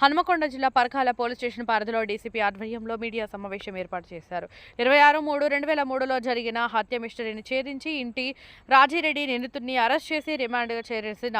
హనుమకొండ జిల్లా Parakala police station పరిధిలో DCP ఆధ్వర్యంలో మీడియా సమావేశం ఏర్పాటు చేశారు. ఇరవై ఆరు మూడు రెండు వేల మూడులో జరిగిన హత్య మిస్టరీని ఛేదించి ఇంటి రాజీరెడ్డి నిందితుడిని అరెస్ట్ చేసి రిమాండ్గా చేరేసిన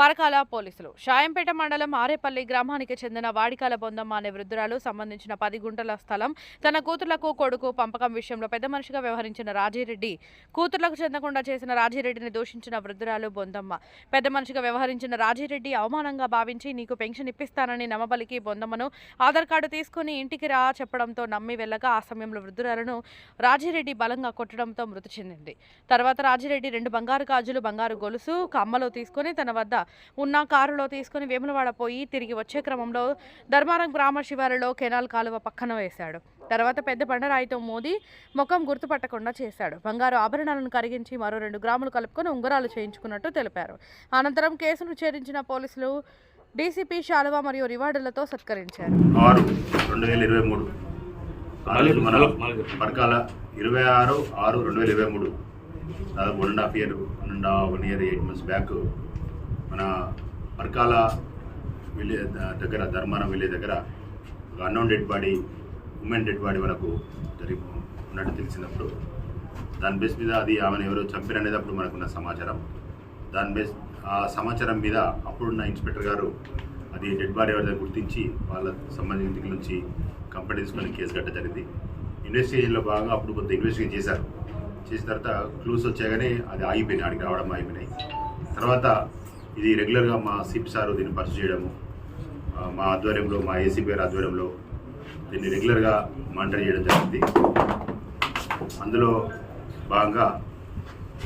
పరకాల పోలీసులు. షాయంపేట మండలం ఆరేపల్లి గ్రామానికి చెందిన వాడికాల బొందమ్మ అనే వృద్ధురాలు సంబంధించిన పది గుంటల స్థలం తన కూతుర్లకు కొడుకు పంపకం విషయంలో పెద్ద మనిషిగా వ్యవహరించిన రాజీరెడ్డి కూతుర్లకు చెందకుండా చేసిన రాజీరెడ్డిని దూషించిన వృద్ధురాలు బొందమ్మ. పెద్ద మనిషిగా వ్యవహరించిన రాజీరెడ్డి అవమానంగా భావించి నీకు పెన్షన్ ఇప్పిస్తానని నమ్మబలికి బొందమ్మను ఆధార్ కార్డు తీసుకుని ఇంటికి రా చెప్పడంతో నమ్మి వెళ్ళగా ఆ సమయంలో వృద్ధురాలను రాజీరెడ్డి బలంగా కొట్టడంతో మృతి చెందింది. తర్వాత రాజీరెడ్డి రెండు బంగారు గాజులు బంగారు గొలుసు కమ్మలో తీసుకుని తన వద్ద ఉన్న కారులో తీసుకుని వేములవాడ పోయి తిరిగి వచ్చే క్రమంలో ధర్మారం గ్రామ శివారులో కెనాల్ కాలువ పక్కన వేశాడు. తర్వాత పెద్ద బండరాయితో మోది ముఖం గుర్తుపట్టకుండా చేశాడు. బంగారు ఆభరణాలను కరిగించి మరో రెండు గ్రాములు కలుపుకొని ఉంగరాలు చేయించుకున్నట్టు తెలిపారు. అనంతరం కేసును ఛేదించిన పోలీసులు డీసీపీ శాలువా మరియు రివార్డులతో సత్కరించారు. ఆరు రెండు వేల ఇరవై మూడు ఇరవై ఆరు ఆరు రెండు వేల ఇరవై మూడు. దాదాపు one and half year one and one year eight months back మన పరకాల వెళ్ళే దగ్గర ధర్మారం వెళ్ళే దగ్గర ఒక unknown dead body women dead body మనకు జరిగి ఉన్నట్టు తెలిసినప్పుడు దాని బేస్ మీద అది ఆమెను ఎవరో చంపారు అప్పుడు మనకున్న సమాచారం. దాని బేస్ ఆ సమాచారం మీద అప్పుడున్న ఇన్స్పెక్టర్ గారు అది డెడ్ బాడీ ఎవరిదో గుర్తించి వాళ్ళ సంబంధించిన నుంచి కంప్లైంట్ తీసుకొని కేసు కట్ట జరిగింది. ఇన్వెస్టిగేషన్లో భాగంగా అప్పుడు కొంత ఇన్వెస్టిగేషన్ చేశారు. చేసిన తర్వాత క్లూస్ వచ్చాగానే అది ఆగిపోయినాయి ఆడికి రావడం ఆగిపోయినాయి. తర్వాత ఇది రెగ్యులర్గా మా సిప్ సారు దీన్ని పరిచయం చేయడము మా ఆధ్వర్యంలో మా ఏసీపీ గారి ఆధ్వర్యంలో దీన్ని రెగ్యులర్గా మానిటర్ చేయడం జరిగింది. అందులో భాగంగా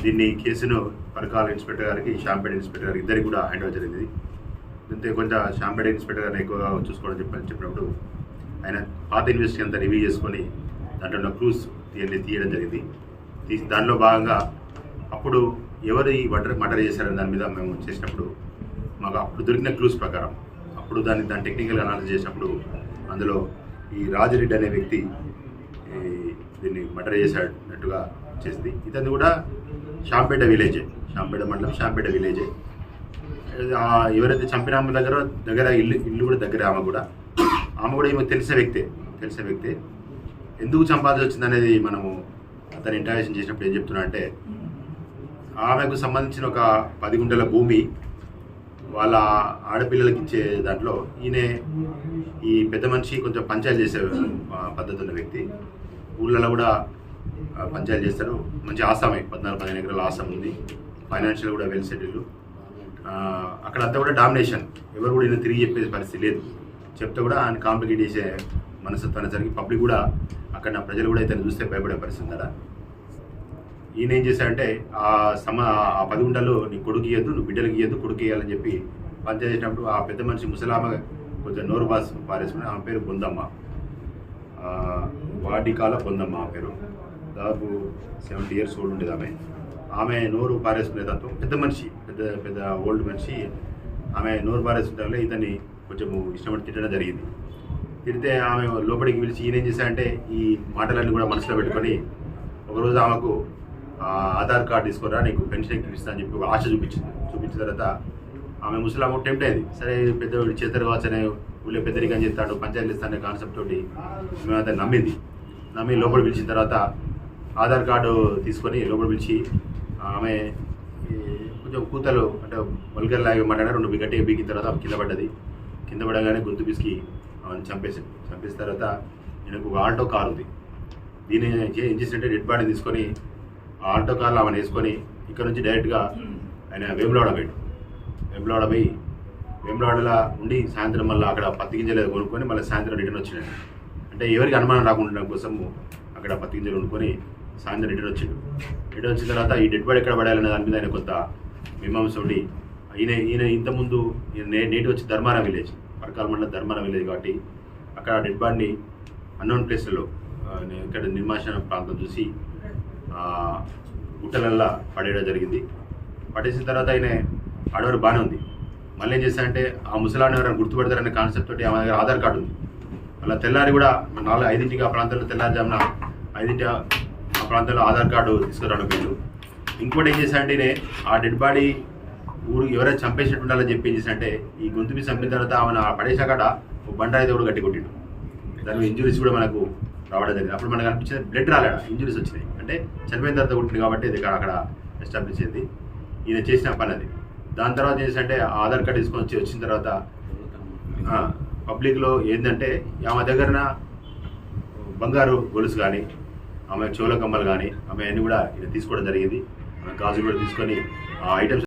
దీన్ని కేసును పరకాల ఇన్స్పెక్టర్ గారికి షాంపేట ఇన్స్పెక్టర్ గారికి ఇద్దరికి కూడా హ్యాండ్ ఓవర్ జరిగింది. అంతే కొంచెం షాంపేట ఇన్స్పెక్టర్ గారిని ఎక్కువగా చూసుకోవడం చెప్పని చెప్పినప్పుడు ఆయన పాత ఇన్వెస్టిగేషన్ అంతా రివ్యూ చేసుకొని దాంట్లో ఉన్న క్లూస్ తీయడం జరిగింది. తీసి దానిలో భాగంగా అప్పుడు ఎవరు ఈ మర్డర్ మర్డర్ చేశారని దాని మీద మేము చేసినప్పుడు మాకు అప్పుడు దొరికిన క్లూస్ ప్రకారం అప్పుడు దాన్ని దాన్ని టెక్నికల్ అనాలిసిస్ చేసినప్పుడు అందులో ఈ రాజిరెడ్డి అనే వ్యక్తి దీన్ని మర్డర్ చేసినట్టుగా చేసింది. ఇతను కూడా షాంపేట విలేజే షాంపేట మండలం షాంపేట విలేజే. ఎవరైతే చంపిన ఆమె దగ్గర దగ్గర ఇల్లు ఇల్లు కూడా దగ్గర ఆమె కూడా. ఆమె కూడా ఈమె తెలిసే వ్యక్తే తెలిసే వ్యక్తే. ఎందుకు చంపాల్సి వచ్చింది అనేది మనము అతను ఇంటరాక్షన్ చేసినప్పుడు ఏం చెప్తున్నా అంటే ఆమెకు సంబంధించిన ఒక పది గుంటల భూమి వాళ్ళ ఆడపిల్లలకి ఇచ్చే దాంట్లో ఈయన ఈ పెద్ద మనిషి కొంచెం పంచాయతీ చేసే పద్ధతి ఉన్న వ్యక్తి. ఊళ్ళలో కూడా పంచాయతీ చేస్తారు మంచి ఆసామే పద్నాలుగు పదిహేను ఎకరాల ఆసాం ఉంది. ఫైనాన్షియల్ కూడా వెల్ సెటిల్ అక్కడ అంతా కూడా డామినేషన్. ఎవరు కూడా ఈయన తిరిగి చెప్పే పరిస్థితి లేదు. చెప్తే కూడా ఆయన కాంప్లికేట్ చేసే మనస్తత్వాన్ని జరిగి పబ్లిక్ కూడా అక్కడ నా ప్రజలు కూడా ఇతను చూస్తే భయపడే పరిస్థితి ఉందా ఈయన ఏం చేశాడంటే ఆ సమ ఆ పది గుంటలు నీ కొడుకు ఇయ్యద్దు నువ్వు బిడ్డలకి ఇయ్యద్దు కొడుకు ఇయ్యాలని చెప్పి పంచాయతీ చేసినప్పుడు ఆ పెద్ద మనిషి ముసలామ కొంచెం నోరు బాస్ పారేసుకుని ఆమె పేరు బొందమ్మ. ఆ, వాటికాల బొందమ్మ ఆ పేరు. దాదాపు సెవెంటీ ఇయర్స్ ఓల్డ్ ఉండేది ఆమె. ఆమె నోరు పారేసుకునే తత్వం పెద్ద మనిషి పెద్ద పెద్ద ఓల్డ్ మనిషి ఆమె నోరు పారేసుకుంటే ఇతన్ని కొంచెం ఇష్టపడి తిట్టడం జరిగింది. తిడితే ఆమె లోపలికి పిలిచి ఈయన ఏం చేశాడంటే ఈ మాటలన్నీ కూడా మనసులో పెట్టుకొని ఒకరోజు ఆమెకు ఆధార్ కార్డు తీసుకురా నీకు పెన్షన్ ఎక్కిస్తా అని చెప్పి ఒక ఆశ చూపించింది. చూపించిన తర్వాత ఆమె ముసలాము టెంప్ట్ అయింది. సరే పెద్ద చేద్దరు కావచ్చు అనే ఊళ్ళో పెద్దరికం చేస్తాడు పంచాయతీలు ఇస్తానే కాన్సెప్ట్ తోటి మేము అతను నమ్మింది. నమ్మి లోపల పిలిచిన తర్వాత ఆధార్ కార్డు తీసుకొని లోపల పిలిచి ఆమె కొంచెం కూతలు అంటే వల్గర్ లాగా మాట్లాడారు రెండు గట్టిగా బీకిన తర్వాత కింద పడ్డది. కింద పడగానే గొంతు పిసికి ఆమెను చంపేసి చంపేసిన తర్వాత నేను ఒక ఆల్టో కార్ ఉంది. దీని ఏం చేసినట్టే డెడ్ బాడీ తీసుకొని ఆ ఆల్టో కార్లో ఆమెను వేసుకొని ఇక్కడ నుంచి డైరెక్ట్గా ఆయన వేములవాడ పోయాడు వేములవాడ పోయి వేములవాడలో ఉండి సాయంత్రం మళ్ళీ అక్కడ పత్తి గింజలు కొనుక్కొని మళ్ళీ సాయంత్రం రిటర్న్ వచ్చినాడు అంటే ఎవరికి అనుమానం రాకుండా కోసం అక్కడ పత్తి గింజలు కొనుక్కొని సాయంత్రం రిటర్న్ వచ్చిండు. రిటర్న్ వచ్చిన తర్వాత ఈ డెడ్ బాడీ ఎక్కడ పడాలనే దాని మీద ఆయన కొంత మీమాంస ఉండి ఈయన ఈయన ఇంతకుముందు నేటి వచ్చి ధర్మారా విలేజ్ పరకాల మండలం ధర్మారా విలేజ్ కాబట్టి అక్కడ డెడ్ బాడీని అన్నోన్ ప్లేస్లో ఇక్కడ నిర్మాషణ ప్రాంతం చూసి గుట్టలల్లా పడేయడం జరిగింది. పడేసిన తర్వాత ఆయన ఆడవారు బాగానే ఉంది. మళ్ళీ ఏం చేశారంటే ఆ ముసలాన్ని ఎవరైనా గుర్తుపెడతారనే కాన్సెప్ట్ తోటి ఆమె దగ్గర ఆధార్ కార్డు ఉంది. అలా తెల్లారి కూడా నాలుగు ఐదింటికి ఆ ప్రాంతంలో తెల్లారుజామున ఐదింటి ఆ ప్రాంతంలో ఆధార్ కార్డు తీసుకురావడం వీళ్ళు. ఇంకోటి ఏం చేశారంటే ఈయన ఆ డెడ్ బాడీ ఊరు ఎవరైనా చంపేసినట్టు ఉండాలని చెప్పి ఏం చేసినంటే ఈ గొంతు మీద చంపిన తర్వాత ఆమె పడేసాకట ఒక బండ అయితే కూడా గట్టి కొట్టిండు. దాని ఇంజురీస్ కూడా మనకు రావడం జరిగింది. అప్పుడు మనకు అనిపించింది బ్లడ్ రాలేడ? ఇంజురీస్ వచ్చినాయి. అంటే చనిపోయిన తర్వాత కొట్టింది కాబట్టి ఇది అక్కడ ఎస్టాబ్లిష్ అయింది. ఈయన చేసిన పని అది. దాని తర్వాత ఏంటంటే ఆధార్ కార్డు తీసుకొని వచ్చి వచ్చిన తర్వాత పబ్లిక్లో ఏంటంటే ఆమె దగ్గరన బంగారు గొలుసు కానీ ఆమె చెవుల కమ్మలు కానీ ఆమె అన్ని కూడా ఈయన తీసుకోవడం జరిగింది. ఆమె గాజులు కూడా తీసుకొని ఆ ఐటమ్స్